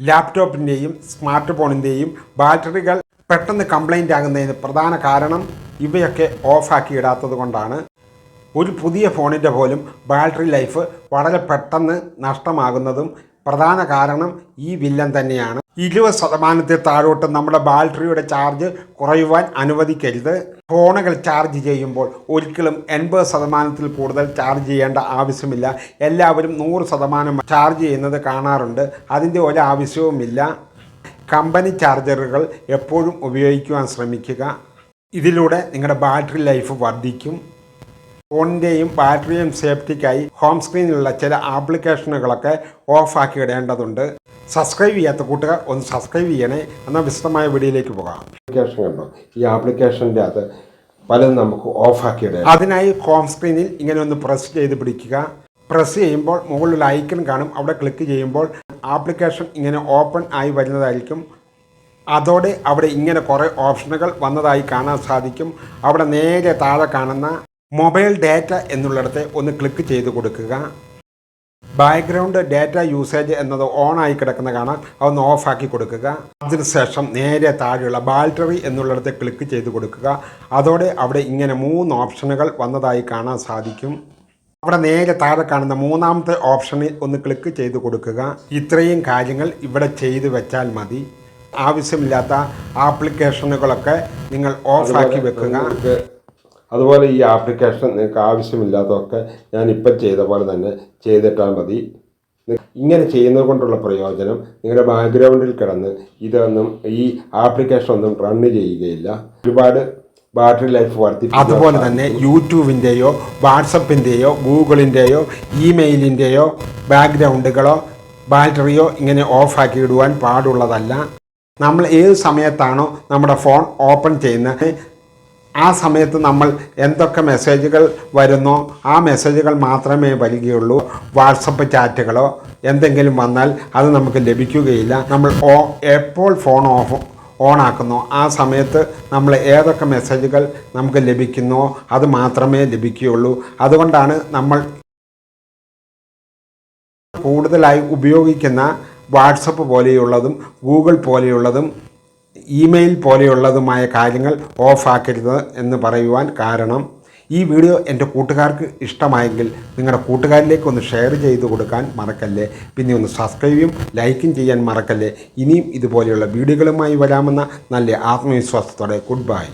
ലാപ്ടോപ്പിന്റെയും smart ഫോണിന്റെയും ബാറ്ററികൾ പെട്ടെന്ന് complaint ആകുന്നതിന് പ്രധാന കാരണം ഇവയൊക്കെ ഓഫാക്കി ഇടാത്തത് കൊണ്ടാണ്. ഒരു പുതിയ ഫോണിന്റെ പോലും ബാറ്ററി ലൈഫ് വളരെ പെട്ടെന്ന് നഷ്ടമാകുന്നതും പ്രധാന കാരണം ഈ വില്ലൻ തന്നെയാണ്. ഇരുപത് ശതമാനത്തിൽ താഴോട്ട് നമ്മുടെ ബാറ്ററിയുടെ ചാർജ് കുറയുവാൻ അനുവദിക്കരുത്. ഫോണുകൾ ചാർജ് ചെയ്യുമ്പോൾ ഒരിക്കലും എൺപത് ശതമാനത്തിൽ കൂടുതൽ ചാർജ് ചെയ്യേണ്ട ആവശ്യമില്ല. എല്ലാവരും നൂറ് ശതമാനം ചാർജ് ചെയ്യുന്നത് കാണാറുണ്ട്. അതിന്റെ ഒരാവശ്യവുമില്ല കമ്പനി ചാർജറുകൾ എപ്പോഴും ഉപയോഗിക്കുവാൻ ശ്രമിക്കുക. ഇതിലൂടെ നിങ്ങളുടെ ബാറ്ററി ലൈഫ് വർദ്ധിക്കും. ഫോണിന്റെയും ബാറ്ററിയും സേഫ്റ്റിക്കായി ഹോം സ്ക്രീനിലുള്ള ചില ആപ്ലിക്കേഷനുകളൊക്കെ ഓഫാക്കി ഇടേണ്ടതുണ്ട്. സബ്സ്ക്രൈബ് ചെയ്യാത്ത കൂട്ടുകാർ ഒന്ന് സബ്സ്ക്രൈബ് ചെയ്യണേ. എന്നാൽ വിശദമായ വീഡിയോയിലേക്ക് പോകാം. ആപ്ലിക്കേഷൻ കണ്ടോ ഈ ആപ്ലിക്കേഷന്റെ അകത്ത് പലതും നമുക്ക് ഓഫാക്കി ഇടാം അതിനായി ഹോം സ്ക്രീനിൽ ഇങ്ങനെ ഒന്ന് പ്രസ് ചെയ്ത് പിടിക്കുക. പ്രസ് ചെയ്യുമ്പോൾ മുകളിൽ ഐക്കൺ കാണും. അവിടെ ക്ലിക്ക് ചെയ്യുമ്പോൾ ആപ്ലിക്കേഷൻ ഇങ്ങനെ ഓപ്പൺ ആയി വരുന്നതായിരിക്കും. അതോടെ അവിടെ ഇങ്ങനെ കുറേ ഓപ്ഷനുകൾ വന്നതായി കാണാൻ സാധിക്കും. അവിടെ നേരെ താഴെ കാണുന്ന മൊബൈൽ ഡാറ്റ എന്നുള്ളിടത്ത് ഒന്ന് ക്ലിക്ക് ചെയ്ത് കൊടുക്കുക. ബാക്ക്ഗ്രൗണ്ട് ഡാറ്റ യൂസേജ് എന്നത് ഓൺ ആയി കിടക്കുന്ന കാണാൻ അതൊന്ന് ഓഫാക്കി കൊടുക്കുക. അതിനുശേഷം നേരെ താഴെയുള്ള ബാറ്ററി എന്നുള്ളിടത്ത് ക്ലിക്ക് ചെയ്ത് കൊടുക്കുക. അതോടെ അവിടെ ഇങ്ങനെ മൂന്ന് ഓപ്ഷനുകൾ വന്നതായി കാണാൻ സാധിക്കും. അവിടെ നേരെ താഴെ കാണുന്ന മൂന്നാമത്തെ ഓപ്ഷനിൽ ഒന്ന് ക്ലിക്ക് ചെയ്ത് കൊടുക്കുക. ഇത്രയും കാര്യങ്ങൾ ഇവിടെ ചെയ്തു വെച്ചാൽ മതി. ആവശ്യമില്ലാത്ത ആപ്ലിക്കേഷനുകളൊക്കെ നിങ്ങൾ ഓഫാക്കി വെക്കുക. അതുപോലെ ഈ ആപ്ലിക്കേഷൻ നിങ്ങൾക്ക് ആവശ്യമില്ലാത്തതൊക്കെ ഞാൻ ഇപ്പം ചെയ്ത പോലെ തന്നെ ചെയ്തിട്ടാൽ മതി. ഇങ്ങനെ ചെയ്യുന്നത് കൊണ്ടുള്ള പ്രയോജനം നിങ്ങളുടെ ബാക്ക്ഗ്രൗണ്ടിൽ കിടന്ന് ഇതൊന്നും ഈ ആപ്ലിക്കേഷൻ ഒന്നും റൺ ചെയ്യുകയില്ല. ഒരുപാട് ബാറ്ററി ലൈഫ് വർദ്ധിപ്പിക്കും അതുപോലെ തന്നെ യൂട്യൂബിന്റെയോ വാട്സപ്പിന്റെയോ ഗൂഗിളിന്റെയോ ഇമെയിലിന്റെയോ ബാക്ക്ഗ്രൗണ്ടുകളോ ബാറ്ററിയോ ഇങ്ങനെ ഓഫാക്കി ഇടുവാൻ പാടുള്ളതല്ല. നമ്മൾ ഏത് സമയത്താണോ നമ്മുടെ ഫോൺ ഓപ്പൺ ചെയ്യുന്നത് ആ സമയത്ത് നമ്മൾ എന്തൊക്കെ മെസ്സേജുകൾ വരുന്നോ ആ മെസ്സേജുകൾ മാത്രമേ വരികയുള്ളൂ. വാട്സപ്പ് ചാറ്റുകളോ എന്തെങ്കിലും വന്നാൽ അത് നമുക്ക് ലഭിക്കുകയില്ല. നമ്മൾ ഓ എപ്പോൾ ഫോൺ ഓഫ് ഓൺ ആക്കുന്നു ആ സമയത്ത് നമ്മൾ ഏതൊക്കെ മെസ്സേജുകൾ നമുക്ക് ലഭിക്കുന്നോ അത് മാത്രമേ ലഭിക്കുകയുള്ളൂ. അതുകൊണ്ടാണ് നമ്മൾ കൂടുതലായി ഉപയോഗിക്കുന്ന വാട്സപ്പ് പോലെയുള്ളതും ഗൂഗിൾ പോലെയുള്ളതും ഇമെയിൽ പോലെയുള്ളതുമായ കാര്യങ്ങൾ ഓഫാക്കരുത് എന്ന് പറയുവാൻ കാരണം ഈ വീഡിയോ എന്റെ കൂട്ടുകാർക്ക് ഇഷ്ടമായെങ്കിൽ നിങ്ങളുടെ കൂട്ടുകാരിലേക്ക് ഒന്ന് ഷെയർ ചെയ്ത് കൊടുക്കാൻ മറക്കല്ലേ. പിന്നെ ഒന്ന് സബ്സ്ക്രൈബും ലൈക്കും ചെയ്യാൻ മറക്കല്ലേ. ഇനിയും ഇതുപോലെയുള്ള വീഡിയോകളുമായി വരാമെന്ന നല്ല ആത്മവിശ്വാസത്തോടെ ഗുഡ് ബൈ